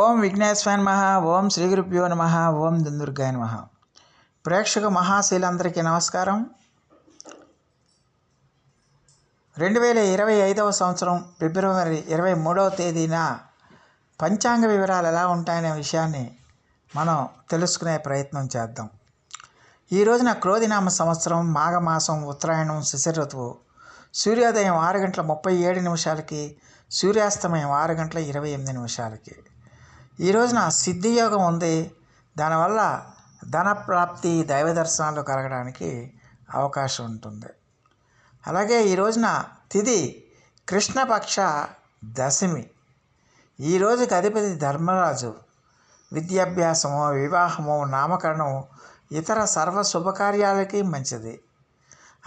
ఓం విఘ్నేశ్వర నమ ఓం శ్రీ గురుభ్యో నమ ఓం దుందుర్గాయ నమ. ప్రేక్షక మహాశీలందరికీ నమస్కారం. రెండు వేల ఇరవై ఐదవ సంవత్సరం ఫిబ్రవరి ఇరవై మూడవ తేదీన పంచాంగ వివరాలు ఎలా ఉంటాయనే విషయాన్ని మనం తెలుసుకునే ప్రయత్నం చేద్దాం. ఈ రోజున క్రోధినామ సంవత్సరం మాఘమాసం ఉత్తరాయణం శిశిర ఋతువు సూర్యోదయం ఆరు గంటల ముప్పై ఏడు నిమిషాలకి సూర్యాస్తమయం ఆరు గంటల ఇరవై ఎనిమిది నిమిషాలకి. ఈ రోజున సిద్ధియోగం ఉంది. దానివల్ల ధన ప్రాప్తి దైవ దర్శనాలు కలగడానికి అవకాశం ఉంటుంది. అలాగే ఈ రోజున తిది కృష్ణపక్ష దశమి. ఈ రోజుకి అధిపతి ధర్మరాజు. విద్యాభ్యాసము వివాహము నామకరణం ఇతర సర్వ శుభకార్యాలకి మంచిది.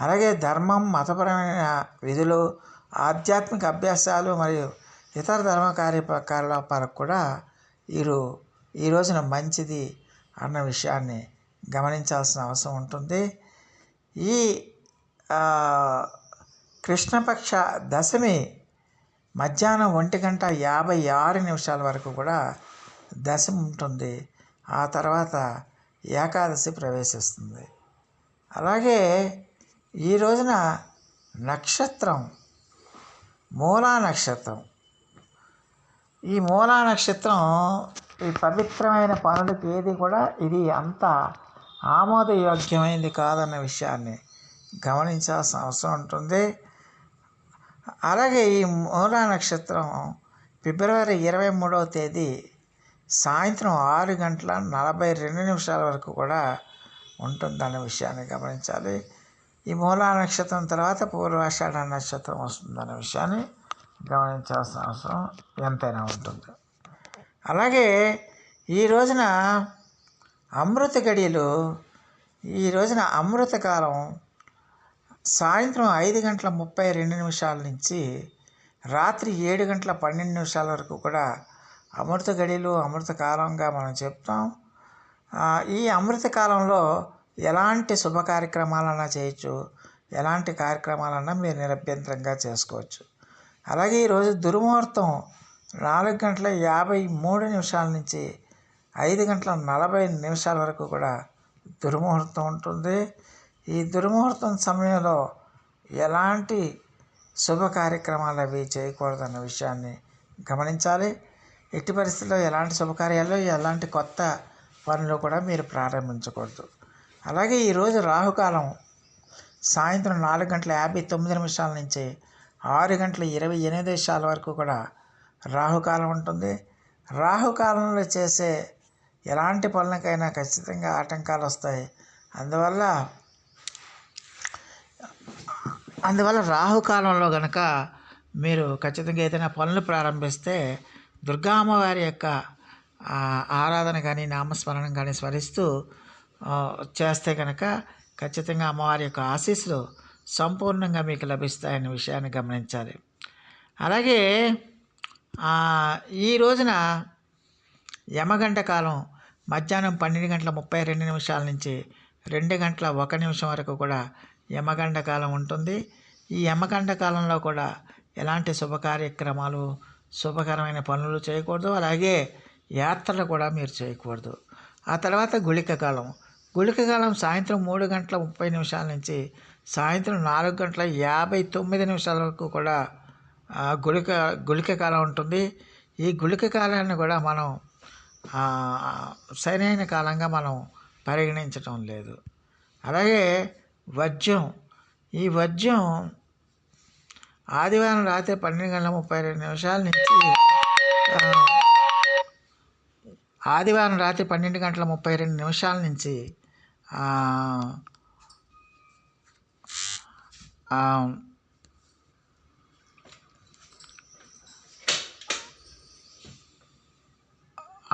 అలాగే ధర్మం మతపరమైన విధులు ఆధ్యాత్మిక అభ్యాసాలు మరియు ఇతర ధర్మ కార్యకలాపాలకు కూడా వీరు ఈ రోజున మంచిది అన్న విషయాన్ని గమనించాల్సిన అవసరం ఉంటుంది. ఈ కృష్ణపక్ష దశమి మధ్యాహ్నం ఒంటి గంట యాభై ఆరు నిమిషాల వరకు కూడా దశమి ఉంటుంది. ఆ తర్వాత ఏకాదశి ప్రవేశిస్తుంది. అలాగే ఈ రోజున నక్షత్రం మూలా నక్షత్రం ఈ మూలా నక్షత్రం ఈ పవిత్రమైన పనులకి ఏది కూడా ఇది అంత ఆమోదయోగ్యమైనది కాదన్న విషయాన్ని గమనించాల్సిన అవసరం ఉంటుంది. అలాగే ఈ మూలా నక్షత్రం ఫిబ్రవరి ఇరవై మూడవ తేదీ సాయంత్రం ఆరు గంటల నలభై రెండు నిమిషాల వరకు కూడా ఉంటుందన్న విషయాన్ని గమనించాలి. ఈ మూలా నక్షత్రం తర్వాత పూర్వాషాఢ నక్షత్రం వస్తుందన్న విషయాన్ని గమనించాల్సిన అవసరం ఎంతైనా ఉంటుంది. అలాగే ఈ రోజున అమృత గడియలు ఈ రోజున అమృతకాలం సాయంత్రం ఐదు గంటల ముప్పై రెండు నిమిషాల నుంచి రాత్రి ఏడు గంటల పన్నెండు నిమిషాల వరకు కూడా అమృత గడియలు అమృత కాలంగా మనం చెప్తాం. ఈ అమృత కాలంలో ఎలాంటి శుభ కార్యక్రమాలన్నా చేయొచ్చు ఎలాంటి కార్యక్రమాలన్నా మీరు నిరభ్యంతరంగా చేసుకోవచ్చు. అలాగే ఈరోజు దుర్ముహూర్తం నాలుగు గంటల యాభై మూడు నిమిషాల నుంచి ఐదు గంటల నలభై నిమిషాల వరకు కూడా దుర్ముహూర్తం ఉంటుంది. ఈ దుర్ముహూర్తం సమయంలో ఎలాంటి శుభ కార్యక్రమాలు అవి చేయకూడదన్న విషయాన్ని గమనించాలి. ఎట్టి పరిస్థితుల్లో ఎలాంటి శుభకార్యాలు ఎలాంటి కొత్త పనులు కూడా మీరు ప్రారంభించకూడదు. అలాగే ఈరోజు రాహుకాలం సాయంత్రం నాలుగు గంటల యాభై తొమ్మిది నిమిషాల నుంచి ఆరు గంటల ఇరవై ఎనిమిది నిమిషాల వరకు కూడా రాహుకాలం ఉంటుంది. రాహుకాలంలో చేసే ఎలాంటి పనులకైనా ఖచ్చితంగా ఆటంకాలు వస్తాయి. అందువల్ల అందువల్ల రాహుకాలంలో కనుక మీరు ఖచ్చితంగా ఏదైనా పనులు ప్రారంభిస్తే దుర్గా అమ్మవారి యొక్క ఆరాధన కానీ నామస్మరణం కానీ స్మరిస్తూ చేస్తే కనుక ఖచ్చితంగా అమ్మవారి యొక్క ఆశీస్సులు సంపూర్ణంగా మీకు లభిస్తాయనే విషయాన్ని గమనించాలి. అలాగే ఈ రోజున యమగంట కాలం మధ్యాహ్నం పన్నెండు గంటల ముప్పై రెండు నిమిషాల నుంచి రెండు గంటల ఒక నిమిషం వరకు కూడా యమగండ కాలం ఉంటుంది. ఈ యమగండ కాలంలో కూడా ఎలాంటి శుభ కార్యక్రమాలు శుభకరమైన పనులు చేయకూడదు. అలాగే యాత్రలు కూడా మీరు చేయకూడదు. ఆ తర్వాత గుళిక కాలం. గుళిక కాలం సాయంత్రం మూడు గంటల ముప్పై నిమిషాల నుంచి సాయంత్రం నాలుగు గంటల యాభై తొమ్మిది నిమిషాల వరకు కూడా గుళిక గుళిక కాలం ఉంటుంది. ఈ గుళిక కాలాన్ని కూడా మనం సరైన కాలంగా మనం పరిగణించటం లేదు. అలాగే వజ్యం ఈ వజ్యం ఆదివారం రాత్రి పన్నెండు గంటల ముప్పై రెండు నిమిషాల నుంచి ఆదివారం రాత్రి పన్నెండు గంటల ముప్పై రెండు నిమిషాల నుంచి Um,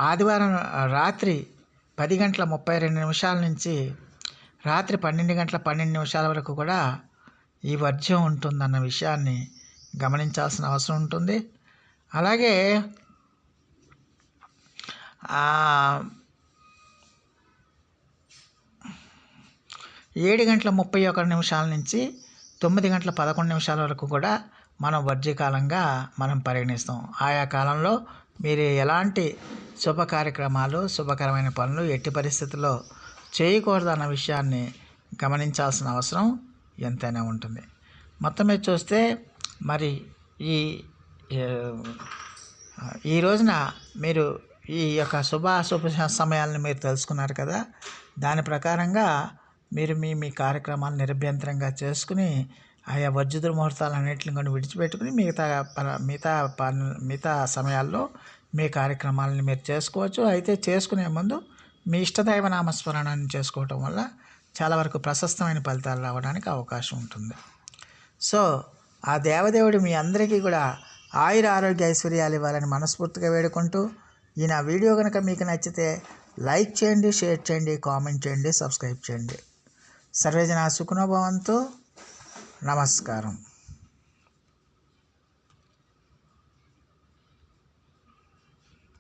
ఆదివారం రాత్రి పది గంటల ముప్పై రెండు నిమిషాల నుంచి రాత్రి పన్నెండు గంటల పన్నెండు నిమిషాల వరకు కూడా ఈ వర్జ్యం ఉంటుందన్న విషయాన్ని గమనించాల్సిన అవసరం ఉంటుంది. అలాగే ఏడు గంటల ముప్పై ఒకటి నిమిషాల నుంచి తొమ్మిది గంటల పదకొండు నిమిషాల వరకు కూడా మనం వర్జ్యకాలంగా మనం పరిగణిస్తాం. ఆయా కాలంలో మీరు ఎలాంటి శుభ కార్యక్రమాలు శుభకరమైన పనులు ఎట్టి పరిస్థితుల్లో చేయకూడదన్న విషయాన్ని గమనించాల్సిన అవసరం ఎంతైనా ఉంటుంది. మొత్తం మీద చూస్తే మరి ఈ ఈ రోజున మీరు ఈ యొక్క శుభ అశుభ సమయాలను మీరు తెలుసుకున్నారు కదా. దాని ప్రకారంగా మీరు మీ మీ కార్యక్రమాలు నిరభ్యంతరంగా చేసుకుని ఆయా వర్జుద్ర ముహూర్తాలన్నింటిని కూడా విడిచిపెట్టుకుని మిగతా ప- మిగతా పను మిగతా సమయాల్లో మీ కార్యక్రమాలను మీరు చేసుకోవచ్చు. అయితే చేసుకునే ముందు మీ ఇష్టదైవ నామస్మరణాన్ని చేసుకోవటం వల్ల చాలా వరకు ప్రశస్తమైన ఫలితాలు రావడానికి అవకాశం ఉంటుంది. సో ఆ దేవదేవుడు మీ అందరికీ కూడా ఆయుర ఆరోగ్య ఐశ్వర్యాలు ఇవ్వాలని మనస్ఫూర్తిగా వేడుకుంటూ ఈ నా వీడియో కనుక మీకు నచ్చితే లైక్ చేయండి షేర్ చేయండి కామెంట్ చేయండి సబ్స్క్రైబ్ చేయండి. సర్వేజన సుఖనోభవంతో నమస్కారం.